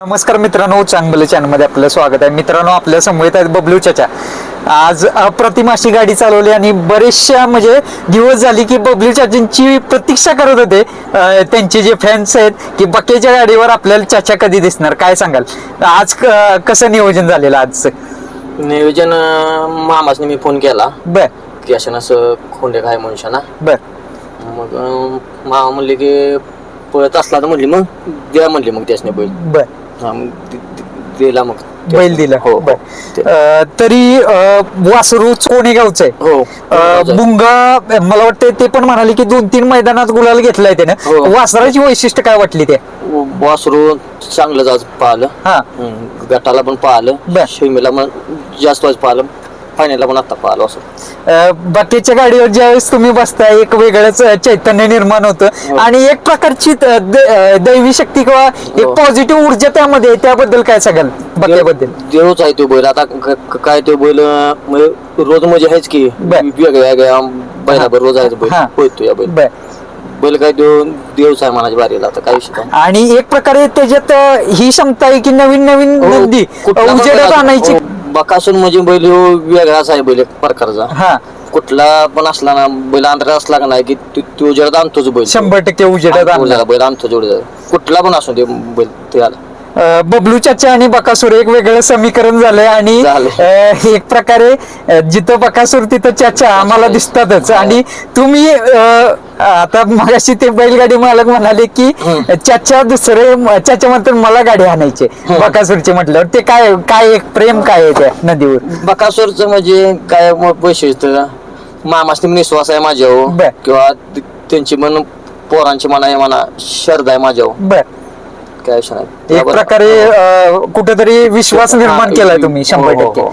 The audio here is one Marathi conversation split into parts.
नमस्कार मित्रांनो चांगलं चॅनलमध्ये आपलं स्वागत आहे. मित्रांनो आपल्यासमोर आहेत बबलू चाचा. आज अप्रतिम अशी गाडी चालवली आणि बरेचशा म्हणजे दिवस झाली की बबलू चाचांची प्रतीक्षा करत होते. त्यांचे जे फॅन्स आहेत की बकेच्या गाडीवर आपल्याला चाचा कधी दिसणार काय सांगाल? आज कसं नियोजन झालेलं आजचं? नियोजन मामासने मी फोन केला. बर. की असं असं खोंडे काय म्हणशाना बर. मग मामा म्हणले की पळत असला तर म्हणली मग द्या म्हणली मग त्यासने बैल. बर. हा मग मग बैल दिला. हो बर. ते- अं, तरी अं, वासरू कोणी गावचं? आहे हो अं, बुंगा मला वाटतं ते पण म्हणाले की दोन तीन मैदानात गुलाल घेतलाय त्यानं. हो. वासराची वैशिष्ट्य काय वाटली ते? वासरू चांगलं जाज पाहिलं. हा. हम्म, गटाला पण पाहिलं. बर. शिमीला पण जास्त वाज पाहिलं. फायनलला पण आता पाहिलं वासरू अं, बाकीच्या गाडीवर ज्यावेळेस तुम्ही बसताय एक वेगळंच चैतन्य निर्माण होतं हो. आणि एक प्रकारची अं, द- अं, दैवी शक्ती किंवा एक हो. पॉझिटिव्ह ऊर्जा त्यामध्ये आहे. त्याबद्दल काय सांगाल बाक्याबद्दल देवच आहे तो बैल आता क- क- काय तो बैल अं, म्हणजे रोज म्हणजे आहेच की बर. वेगळ्या वेगळ्या बैलाबर रोज आहे बैल हा. या बैल बर बैल काय देव देवच आहे मनाच्या बारीला आता काय विषय नाही. आणि एक प्रकारे त्याच्यात अं, ही क्षमता आहे की नवीन नवीन हो, नंदी कुठला पण उजेडात बैल- आणायची हो, बकासूर म्हणजे बैल ह्यो वेगळाच आहे बैल एक प्रकारचा. हा. कुठला पण असला ना बैल आंध्रा असला का नाही की तो- तो जरा आणतोच बैल. शंभर टक्के उजेडात आणला. बैल आणतो जोड कुठला पण असू दे बैल त्याला अं, बबलू चाचा आणि बकासूर एक वेगळं समीकरण झालंय आणि झालंय. अं, एक प्रकारे अं, जिथं बकासूर तिथं चाचा आम्हाला दिसतातच. आणि तुम्ही अं, आता मगाशी ते बैलगाडी मालक म्हणाले की चाचा दुसरे चाचा म्हणतात मला गाडी आणायची बकासूरचे म्हटल्यावर ते काय काय एक प्रेम काय आहे त्या नदीवर? बकासूरचं म्हणजे काय म- वैशिष्ट्य मामासनी विश्वास आहे माझ्यावर. बर. किंवा ती- त्यांची मन पोरांची मना आहे म्हणा श्रद्धा आहे माझ्यावर. बर. काय विषय नाही. एक त्याबद्दल- प्रकारे अं, कुठेतरी विश्वास निर्माण केलाय तुम्ही शंभर हो, हो, टक्के. हो.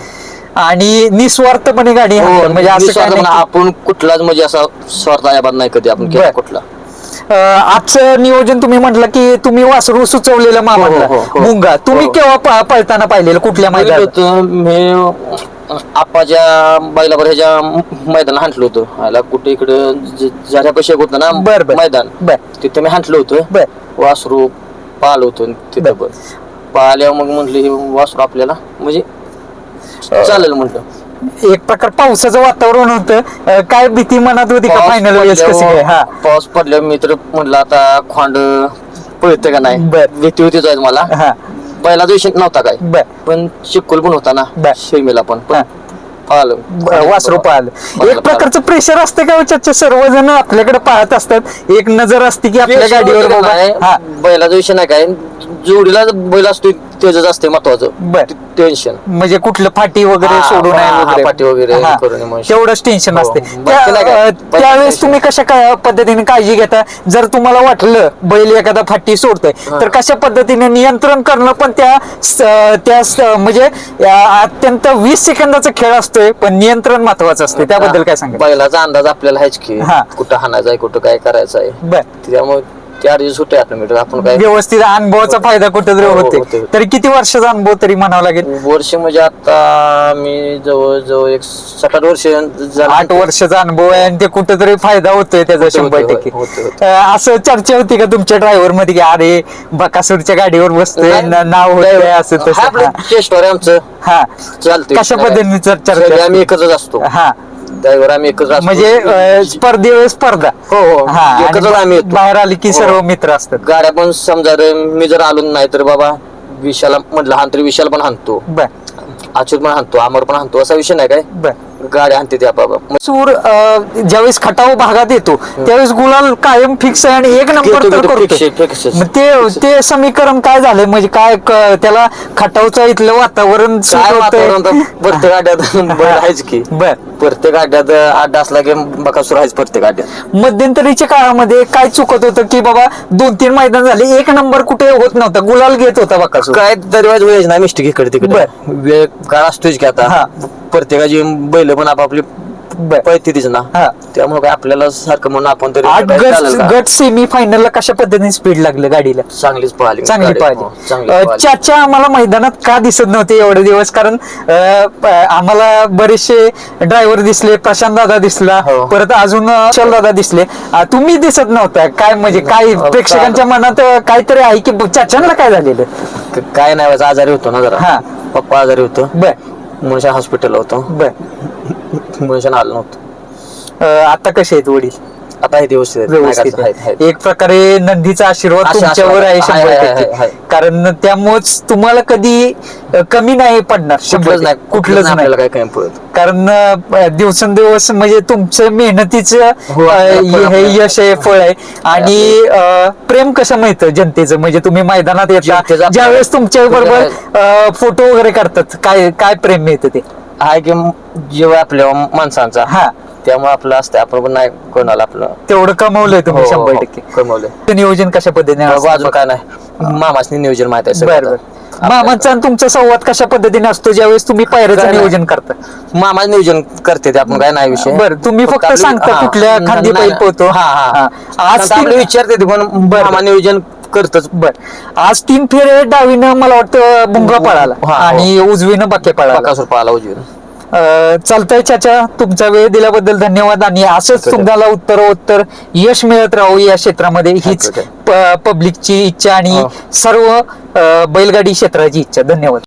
आणि निस्वार्थपणे गाडी हो. म्हणजे असं काय निस्वार्थ नाही म्हणा, की- आपण कुठलाच म्हणजे असा स्वार्थ अजिबात नाही कधी आपण केला बर. कुठला अं, आजचं नियोजन तुम्ही म्हटलं की तुम्ही वासरू सुचवलेलं मामाला हो, हो, हो. मुंगा तुम्ही हो. केव्हा प- पळताना पाहिलेलं कुठल्या मैदानात होतो मी आप्पाच्या बैलावर ह्याच्या मैदान हांटलो होतो ह्याला कुठे इकडं झऱ्या पैसे होतं ना बर, बर. मैदान बर. तिथे मी हांटलो होतो बर वासरू पाल होतो तिथं बर. पण पाल्यावर मग म्हटलं हे वासरू आपल्याला म्हणजे चालेल म्हटलं एक प्रकार पावसाचं वातावरण होतं. अं, काय भीती मनात होती का फायनल वेळेस कशी काय? हा. पडल्यावर- पाऊस पडल्यावर मी तर म्हटलं आता खोंड पळतं का नाही? बर. भीती होती जायचं मला. हा. बैला दिवशी नव्हता काय? बर. पण चिक्कुल पण होता ना. शेमीला पण. हा. पाहिलं. ब- वासरू पाहिलं. एक प्रकारचं प्रेशर असते का चर्चा सर्वजण आपल्याकडे पाहत असतात. एक नजर असते की आपल्या गाडीवर बाबा हा. विषय नाही काय? जोडीला बैल असतो त्याच असते महत्वाचं बर. टेन्शन म्हणजे कुठलं फाटी वगैरे हा, सोडू नये हा, वगैरे फाटी वगैरे हा. करू नये म्हणून. तेवढंच टेन्शन हो. असते बाकी त्या- नाही काय. अं, बाकी त्यावेळेस. तुम्ही कशा काय पद्धतीने काळजी घेता जर तुम्हाला वाटलं बैल एखादा फाटी सोडतोय तर कशा पद्धतीने नियंत्रण करणं पण त्या स- त्या स- म्हणजे अत्यंत वीस सेकंदाचा खेळ असतोय पण नियंत्रण महत्वाचं असते त्याबद्दल काय सांगा बैलाचा अंदाज आपल्याला आहेच की हा. कुठं हाणायचं आहे कुठं काय करायचं आहे बर त्यामुळे चार दिवस सुट्टे ऑटोमॅटिक आपण काय व्यवस्थित अनुभवाचा फायदा कुठेतरी हो, हो, होते होते. तरी किती वर्षाचा अनुभव तरी म्हणावा लागेल वर्ष म्हणजे आता मी जवळ जवळ एक सात आठ वर्ष झालं. आठ वर्षाचा अनुभव आहे आणि ते कुठेतरी फायदा होतोय त्याचा होते, शंभर होते, टक्के होते, होते. अं, असं चर्चा होती का तुमच्या ड्रायव्हरमध्ये की अरे बकासूरच्या गाडीवर बसतोय न- नाव होतंय असं हा, तसं आपलं हा. आहे आमचं हा चालतंय कशा पद्धतीने चर- चर्चा सगळे? आम्ही एकत्रच असतो हा ड्रायव्हर आम्ही एकच असतो. म्हणजे अं, स्पर्धेवेळेस स्पर्धा. हो हो. हा आणि एकत्रच आम्ही येतो. बाहेर आली की हो. सर्व मित्र असतात. गाड्या पण समजा रे, मी जर आलो नाही तर बाबा विशाला म्हटलं हान तर विशाल पण हाणतो. बर. अच्युत पण हाणतो अमर पण हाणतो. असा विषय नाही काय? बर. गाड्या हाणते त्या बाबा. सूर अं, ज्यावेळेस खटाव भागात येतो त्यावेळेस गुलाल कायम फिक्स आहे आणि एक नंबर घेतो, तर घेतो, fix आहे, करतो fix आहे. मग ते ते समीकरण काय झालंय? म्हणजे काय क- त्याला खटावचं इथलं वातावरण suit काय होतंय? वातावरण प्रत्येक गाड्यात बैल आहेच की. बर. प्रत्येक गाड्यात अड्डा असला की बकासूर आहेच प्रत्येक गाड्यात मध्यंतरीच्या काळामध्ये काय चुकत होतं की बाबा दोन तीन मैदान झाले एक नंबर कुठे होत नव्हता गुलाल घेत होता बकासूर काय तरी वाज वेळ नाही मिस्टेक इकडे तिकडे बर. वेळ काळ असतोच की हा. प्रत्येकाची बैल पण आपापली बर. पळते तिचं ना हा. त्यामुळे काय आपल्याला सारखं म्हणून आपण तरी आठ काय गट चालेल का? गट सेमी फायनल ला कशा पद्धतीने स्पीड लागलं गाडीला चांगलीच पळाली चांगली गाडी. हो, चांगली पळाली. चाचा आम्हाला मैदानात का दिसत नव्हते एवढे दिवस कारण अं, प- आम्हाला बरेचसे ड्रायव्हर दिसले प्रशांत दादा दिसला हो. परत अजून विशाल दादा दिसले अं, तुम्ही दिसत नव्हता काय म्हणजे काय हो, प्रेक्षकांच्या मनात अं, काहीतरी आहे की चाचांना काय झालेलं क- काय नाही व्हायचं आजारी होतो ना हा. जरा पप्पा आजारी होतो बर मनुष्य हॉस्पिटलला होतो. बर. मनुष्य आलं नव्हतं. अं, आता कसे आहेत वडील? आता हे व्यवस्थित आहेत. नाही व्यवस्थित का? आहेत, आहेत. आहे. एक प्रकारे नंदीचा आशीर्वाद तुमच्यावर आहे शंभर आहे, आहे, टक्के आहे. कारण त्यामुळेच तुम्हाला कधी अं, कमी नाही पडणार शंभर कुठलंच नाही टक्के. कुठलंच नाही आपल्याला काय काय पळत कारण अं, दिवसेंदिवस म्हणजे तुमचं मेहनतीचं हो, अं, आपल्याला फळ हे यश आहे फळ आहे आणि अं, प्रेम कसं मिळतं जनतेचं म्हणजे तुम्ही मैदानात येता जनतेचं आपल्याला- ज्यावेळेस तुमच्या बरोबर फोटो वगैरे करतात काय काय प्रेम मिळतं ते आहे की जीव आहे आपल्या माणसांचा हा त्यामुळे आपलं असतं आपण पण नाही कोणाला आपलं. तेवढं कमवलंय तुम्ही हो, शंभर हो, टक्के. कमवलंय. ते नियोजन कशा पद्धतीने असतं? अजून काय नाही. मामासनी नियोजन माहीत आहे सगळं बर बर. आता. मामाचा आणि तुमचा संवाद कशा पद्धतीने असतो? ज्यावेळेस तुम्ही पायऱ्याचं काय नाही. नियोजन करता. मामा नियोजन करते ते आपण काय नाही विषय. बर तुम्ही फक्त आपली- सांगता हा. कुठल्या खांदी नाही, बैल पोहतो. हा हा. हा. आज आज आपले तीन- विचारते ते पण बर. मामा नियोजन करतच. बर. आज तीन फेरे डावीनं मला वाटतं भुंगा पळाला हा, हो. आणि उजवीनं बाके पळाला. बकासूर पाला उजवीन. चालतंय चाचा. तुमचा वेळ दिल्याबद्दल धन्यवाद. आणि असंच. तुम्हाला उत्तर उत्तर यश मिळत राहू या क्षेत्रामध्ये हीच पब्लिकची इच्छा आणि हो. सर्व बैलगाडी क्षेत्राची इच्छा. धन्यवाद.